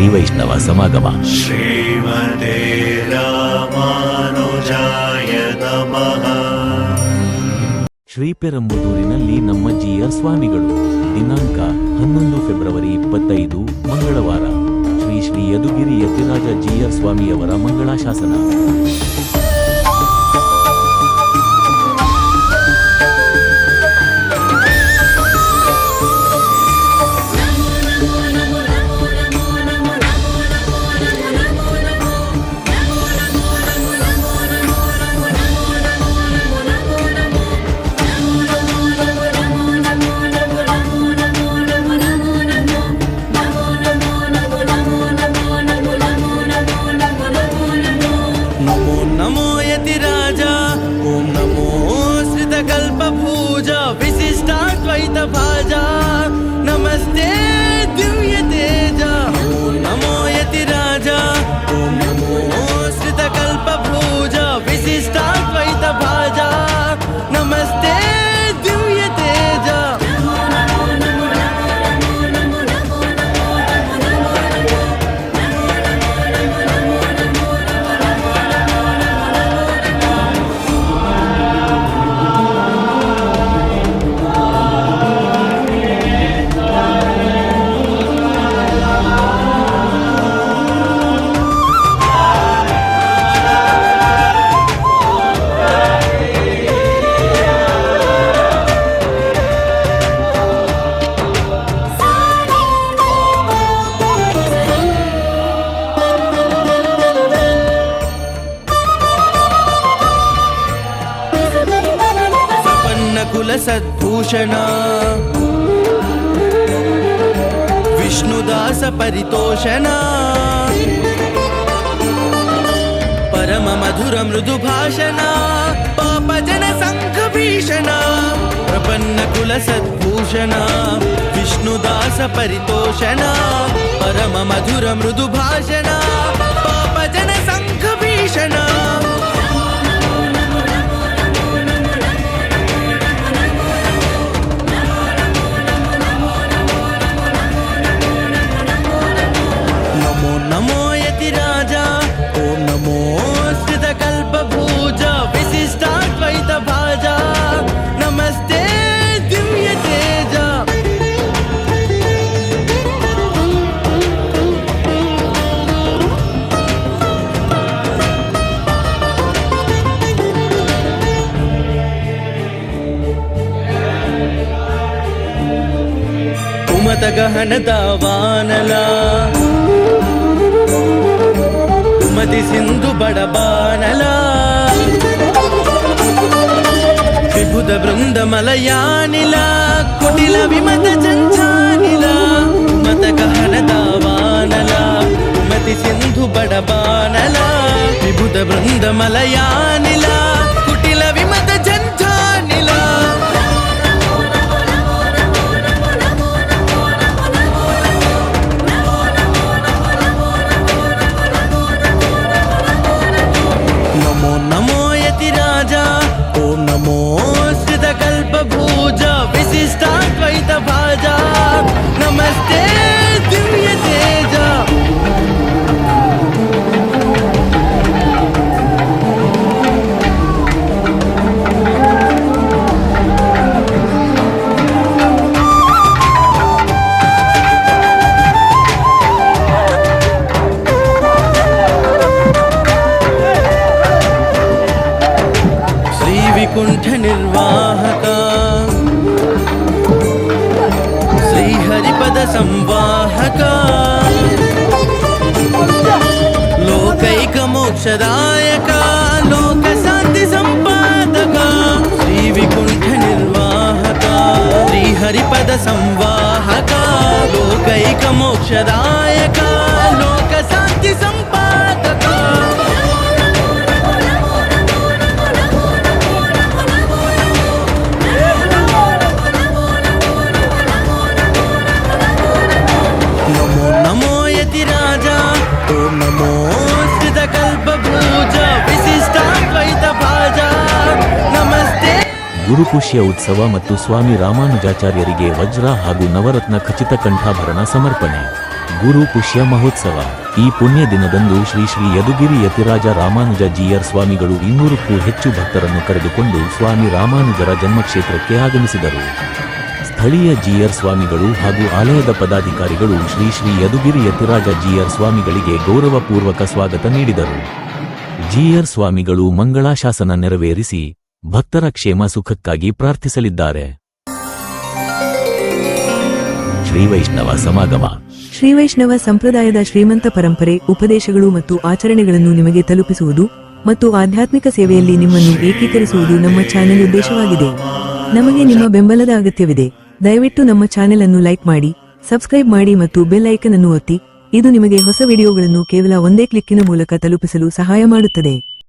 ಶ್ರೀ ವೈಷ್ಣವ ಸಮಾಗಮ. ಶ್ರೀಮದೇ ರಾಮಾನುಜಾಯ ನಮಃ. ಶ್ರೀಪೆರಂಬುದೂರಿನಲ್ಲಿ ನಮ್ಮ ಜಿಯ ಸ್ವಾಮಿಗಳು. ದಿನಾಂಕ ಹನ್ನೊಂದು ಫೆಬ್ರವರಿ ಇಪ್ಪತ್ತೈದು, ಮಂಗಳವಾರ. ಶ್ರೀ ಶ್ರೀ ಯದುಗಿರಿ ಯತಿರಾಜ ಜಿಯ ಸ್ವಾಮಿಯವರ ಮಂಗಳಾಶಾಸನ. श्रितकल्पभूज विशिष्टाद्वैतभाजा नमस्ते सद्भूषणा। विष्णुदास परितोषणा। परम मधुर मृदु भाषणा। पापजन संघ भीषण। प्रपन्न कुल सद्भूषणा। विष्णुदास परितोषणा। परम मधुर मृदु भाषण। మమత గహనత వానలా మది సింధు బడబానలా. విభుద బృంద మలయానిలా. కుటిల విమత చంచానిలా మత గహనత వానలా మతి సింధు బడబానలా. విభుద బృంద మలయానిలా. మోక్షదాయక లోక శాంతి సంపాదక శ్రీ వికుంఠ నిర్వాహక శ్రీహరిపద సంవాహక లోకైక మోక్షదాయకా ಗುರುಪುಷ್ಯ ಉತ್ಸವ ಮತ್ತು ಸ್ವಾಮಿ ರಾಮಾನುಜಾಚಾರ್ಯರಿಗೆ ವಜ್ರ ಹಾಗೂ ನವರತ್ನ ಖಚಿತ ಕಂಠಾಭರಣ ಸಮರ್ಪಣೆ. ಗುರು ಮಹೋತ್ಸವ. ಈ ಪುಣ್ಯ ದಿನದಂದು ಶ್ರೀ ಶ್ರೀ ಯದುಗಿರಿ ಯತಿರಾಜ ರಾಮಾನುಜ ಜಿಯರ್ ಸ್ವಾಮಿಗಳು ಇನ್ನೂರಕ್ಕೂ ಹೆಚ್ಚು ಭಕ್ತರನ್ನು ಕರೆದುಕೊಂಡು ಸ್ವಾಮಿ ರಾಮಾನುಜರ ಜನ್ಮಕ್ಷೇತ್ರಕ್ಕೆ ಆಗಮಿಸಿದರು. ಸ್ಥಳೀಯ ಜಿಯರ್ ಸ್ವಾಮಿಗಳು ಹಾಗೂ ಆಲಯದ ಪದಾಧಿಕಾರಿಗಳು ಶ್ರೀ ಶ್ರೀ ಯದುಗಿರಿ ಯತಿರಾಜ ಜಿಯರ್ ಸ್ವಾಮಿಗಳಿಗೆ ಗೌರವಪೂರ್ವಕ ಸ್ವಾಗತ ನೀಡಿದರು. ಜಿಯರ್ ಸ್ವಾಮಿಗಳು ಮಂಗಳಾಶಾಸನ ನೆರವೇರಿಸಿ ಭಕ್ತರ ಕ್ಷೇಮ ಸುಖಕ್ಕಾಗಿ ಪ್ರಾರ್ಥಿಸಲಿದ್ದಾರೆ. ಶ್ರೀ ವೈಷ್ಣವ ಸಮಾಗಮ. ಶ್ರೀ ವೈಷ್ಣವ ಸಂಪ್ರದಾಯದ ಶ್ರೀಮಂತ ಪರಂಪರೆ, ಉಪದೇಶಗಳು ಮತ್ತು ಆಚರಣೆಗಳನ್ನು ನಿಮಗೆ ತಲುಪಿಸುವುದು ಮತ್ತು ಆಧ್ಯಾತ್ಮಿಕ ಸೇವೆಯಲ್ಲಿ ನಿಮ್ಮನ್ನು ಏಕೀಕರಿಸುವುದು ನಮ್ಮ ಚಾನೆಲ್ ಉದ್ದೇಶವಾಗಿದೆ. ನಮಗೆ ನಿಮ್ಮ ಬೆಂಬಲದ ಅಗತ್ಯವಿದೆ. ದಯವಿಟ್ಟು ನಮ್ಮ ಚಾನೆಲ್ ಅನ್ನು ಲೈಕ್ ಮಾಡಿ, ಸಬ್ಸ್ಕ್ರೈಬ್ ಮಾಡಿ ಮತ್ತು ಬೆಲ್ ಐಕನ್ ಅನ್ನು ಒತ್ತಿ. ಇದು ನಿಮಗೆ ಹೊಸ ವಿಡಿಯೋಗಳನ್ನು ಕೇವಲ ಒಂದೇ ಕ್ಲಿಕ್ಕಿನ ಮೂಲಕ ತಲುಪಿಸಲು ಸಹಾಯ ಮಾಡುತ್ತದೆ.